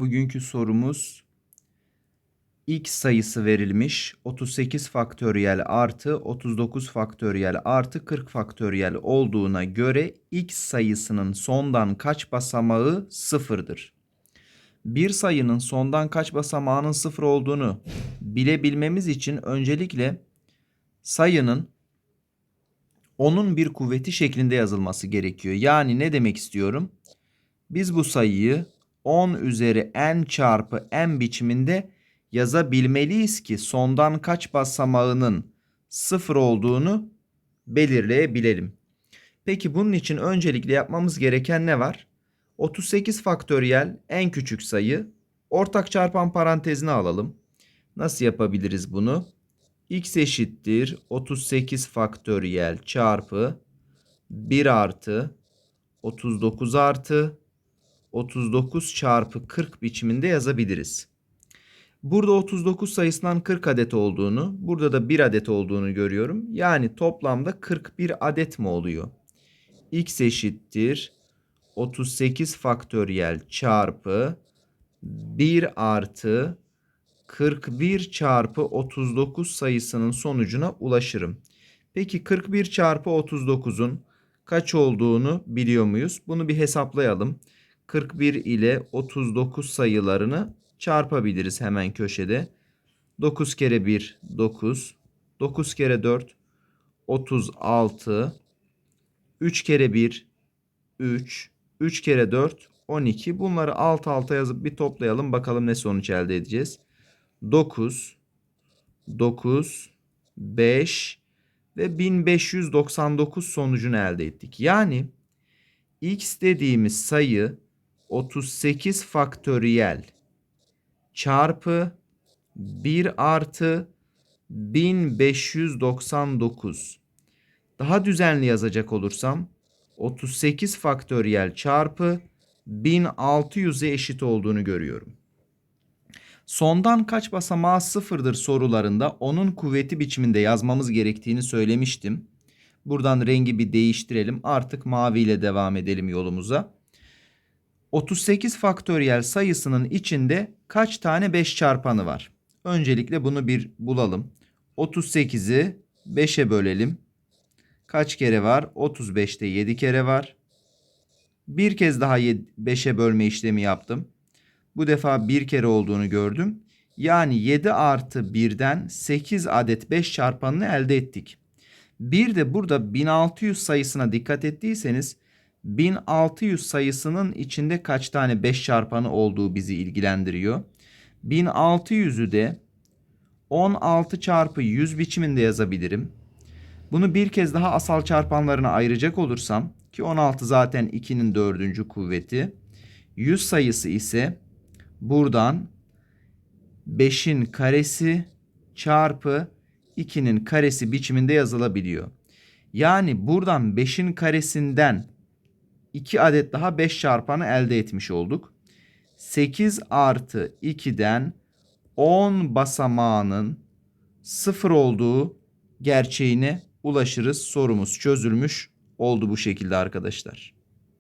Bugünkü sorumuz x sayısı verilmiş. 38 faktöriyel artı 39 faktöriyel artı 40 faktöriyel olduğuna göre x sayısının sondan kaç basamağı sıfırdır? Bir sayının sondan kaç basamağının sıfır olduğunu bilebilmemiz için öncelikle sayının onun bir kuvveti şeklinde yazılması gerekiyor. Yani ne demek istiyorum? Biz bu sayıyı 10 üzeri n çarpı n biçiminde yazabilmeliyiz ki sondan kaç basamağının sıfır olduğunu belirleyebilelim. Peki bunun için öncelikle yapmamız gereken ne var? 38 faktöriyel en küçük sayı ortak çarpan parantezine alalım. Nasıl yapabiliriz bunu? x eşittir 38 faktöriyel çarpı 1 artı 39 artı 39 çarpı 40 biçiminde yazabiliriz. Burada 39 sayısından 40 adet olduğunu, burada da 1 adet olduğunu görüyorum. Yani toplamda 41 adet mi oluyor? x eşittir 38 faktöriyel çarpı 1 artı 41 çarpı 39 sayısının sonucuna ulaşırım. Peki 41 çarpı 39'un kaç olduğunu biliyor muyuz? Bunu bir hesaplayalım. 41 ile 39 sayılarını çarpabiliriz hemen köşede. 9 kere 1 9. 9 kere 4 36. 3 kere 1 3. 3 kere 4 12. Bunları alt alta yazıp bir toplayalım. Bakalım ne sonuç elde edeceğiz. 9 9 5 ve 1599 sonucunu elde ettik. Yani x dediğimiz sayı 38 faktöriyel çarpı 1 artı 1599. Daha düzenli yazacak olursam 38 faktöriyel çarpı 1600'e eşit olduğunu görüyorum. Sondan kaç basamağı sıfırdır sorularında onun kuvveti biçiminde yazmamız gerektiğini söylemiştim. Buradan rengi bir değiştirelim. Artık mavi ile devam edelim yolumuza. 38 faktöriyel sayısının içinde kaç tane 5 çarpanı var? Öncelikle bunu bir bulalım. 38'i 5'e bölelim. Kaç kere var? 35'te 7 kere var. Bir kez daha 5'e bölme işlemi yaptım. Bu defa bir kere olduğunu gördüm. Yani 7 artı 1'den 8 adet 5 çarpanını elde ettik. Bir de burada 1600 sayısına dikkat ettiyseniz 1600 sayısının içinde kaç tane 5 çarpanı olduğu bizi ilgilendiriyor. 1600'ü de 16 çarpı 100 biçiminde yazabilirim. Bunu bir kez daha asal çarpanlarına ayıracak olursam ki 16 zaten 2'nin dördüncü kuvveti. 100 sayısı ise buradan 5'in karesi çarpı 2'nin karesi biçiminde yazılabiliyor. Yani buradan 5'in karesinden 2 adet daha 5 çarpanı elde etmiş olduk. 8 artı 2'den 10 basamağının 0 olduğu gerçeğine ulaşırız. Sorumuz çözülmüş oldu bu şekilde arkadaşlar.